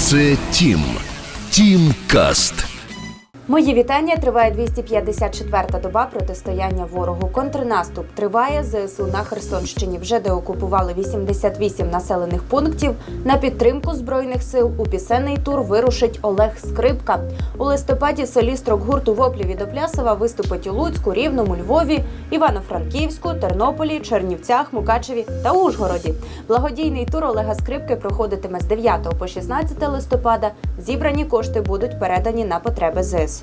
Це Тім. Тім Каст. Мої вітання. Триває 254-та доба протистояння ворогу. Контрнаступ триває. ЗСУ на Херсонщині вже деокупували 88 населених пунктів. На підтримку збройних сил у пісенний тур вирушить Олег Скрипка. У листопаді соліст рок-гурту Воплі від Оплясова виступить у Луцьку, Рівному, Львові, Івано-Франківську, Тернополі, Чернівцях, Мукачеві та Ужгороді. Благодійний тур Олега Скрипки проходитиме з 9 по 16 листопада. Зібрані кошти будуть передані на потреби ЗСУ.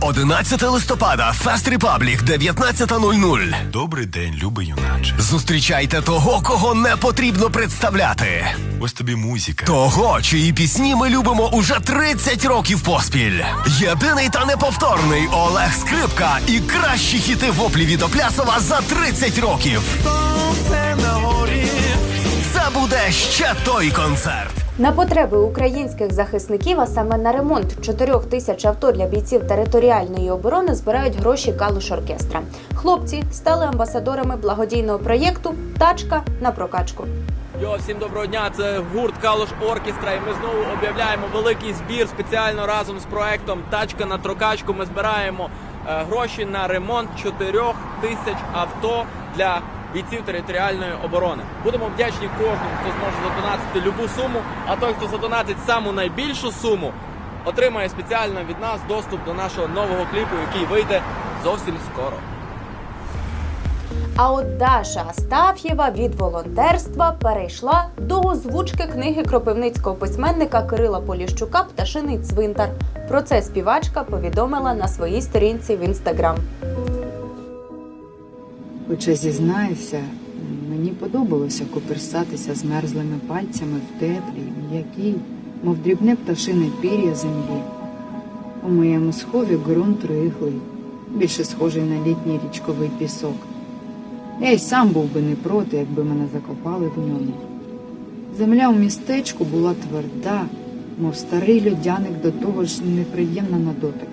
11 листопада, Фест Репаблік, 19.00. Добрий день, любий юначе. Зустрічайте того, кого не потрібно представляти. Ось тобі музика. Того, чиї пісні ми любимо уже 30 років поспіль. Єдиний та неповторний Олег Скрипка і кращі хіти воплі від Оплясова за 30 років. Це буде ще той концерт. На потреби українських захисників, а саме на ремонт 4 тисяч авто для бійців територіальної оборони, збирають гроші Калуш оркестра. Хлопці стали амбасадорами благодійного проєкту Тачка на прокачку. Йо, всім доброго дня. Це гурт Калуш Оркестра. І ми знову об'являємо великий збір спеціально разом з проектом Тачка на трокачку. Ми збираємо е, гроші на ремонт 4 тисяч авто для бійців територіальної оборони. Будемо вдячні кожному, хто зможе задонатити любу суму. А той, хто задонатить саму найбільшу суму, отримає спеціально від нас доступ до нашого нового кліпу, який вийде зовсім скоро. А от Даша Астаф'єва від волонтерства перейшла до озвучки книги кропивницького письменника Кирила Поліщука Пташиний цвинтар. Про це співачка повідомила на своїй сторінці в інстаграм. Хоча зізнаюся, мені подобалося коперсатися з мерзлими пальцями в теплій, м'якій, мов дрібне пташине пір'я землі. У моєму схові ґрунт рихлий, більше схожий на літній річковий пісок. Я й сам був би не проти, якби мене закопали в ньому. Земля у містечку була тверда, мов старий льодяник до того ж неприємна на дотик.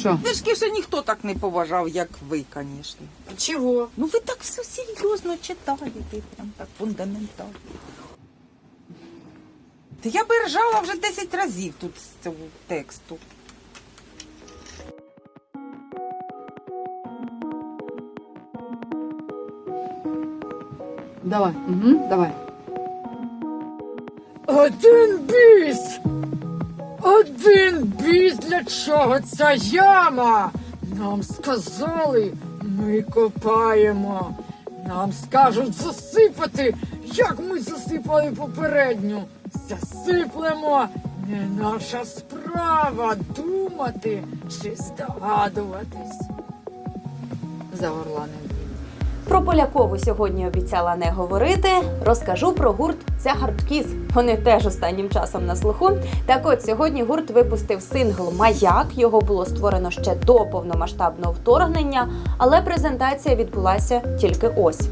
Що? Книжки ще ніхто так не поважав, як ви, звісно. Чого? Ну ви так все серйозно читаєте, прям так фундаментально. Та я би ржала вже 10 разів тут з цього тексту. Давай, угу, давай. Один біс! Один біс для чого ця яма? Нам сказали, ми копаємо. Нам скажуть засипати, як ми засипали попередню. Засиплемо. Не наша справа думати чи здогадуватись. Загорланив. Про Полякову сьогодні обіцяла не говорити. Розкажу про гурт Зягарткіс. Вони теж останнім часом на слуху. Так от сьогодні гурт випустив сингл Маяк. Його було створено ще до повномасштабного вторгнення, але презентація відбулася тільки ось.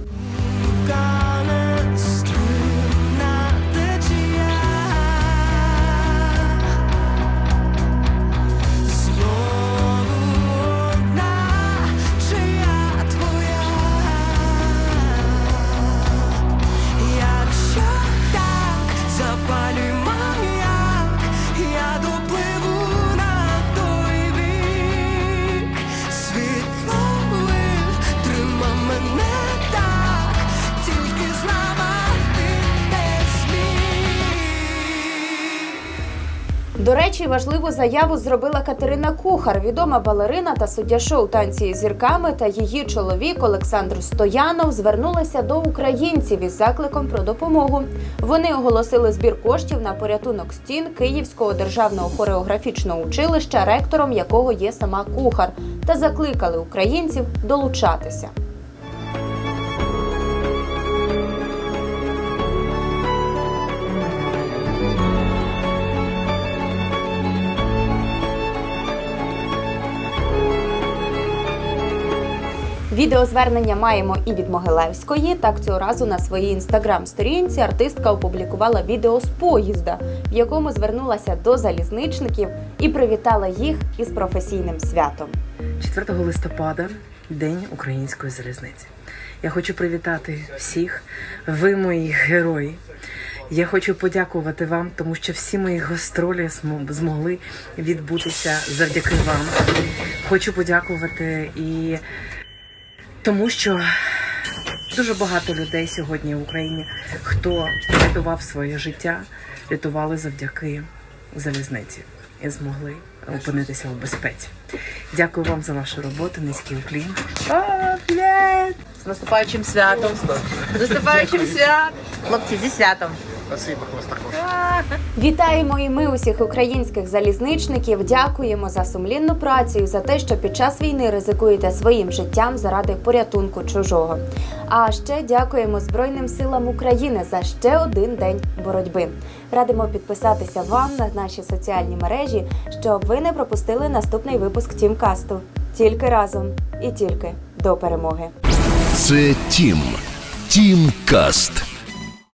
До речі, важливу заяву зробила Катерина Кухар, відома балерина та суддя шоу танці із зірками та її чоловік Олександр Стоянов звернулися до українців із закликом про допомогу. Вони оголосили збір коштів на порятунок стін Київського державного хореографічного училища, ректором якого є сама кухар, та закликали українців долучатися. Відеозвернення маємо і від Могилевської. Так цього разу на своїй інстаграм-сторінці артистка опублікувала відео з поїзда, в якому звернулася до залізничників і привітала їх із професійним святом. 4 листопада День української залізниці. Я хочу привітати всіх. Ви мої герої. Я хочу подякувати вам, тому що всі мої гастролі змо- змогли відбутися завдяки вам. Хочу подякувати і тому, що дуже багато людей сьогодні в Україні, хто рятував своє життя, рятували завдяки залізниці і змогли опинитися у безпеці. Дякую вам за вашу роботу. Низький уклін. З наступаючим святом. З наступаючим святом. Хлопці, зі святом. Вітаємо і ми усіх українських залізничників. Дякуємо за сумлінну працю і за те, що під час війни ризикуєте своїм життям заради порятунку чужого. А ще дякуємо Збройним силам України за ще один день боротьби. Радимо підписатися вам на наші соціальні мережі, щоб ви не пропустили наступний випуск Тімкасту. Тільки разом і тільки до перемоги. Це Тім. Тім Каст.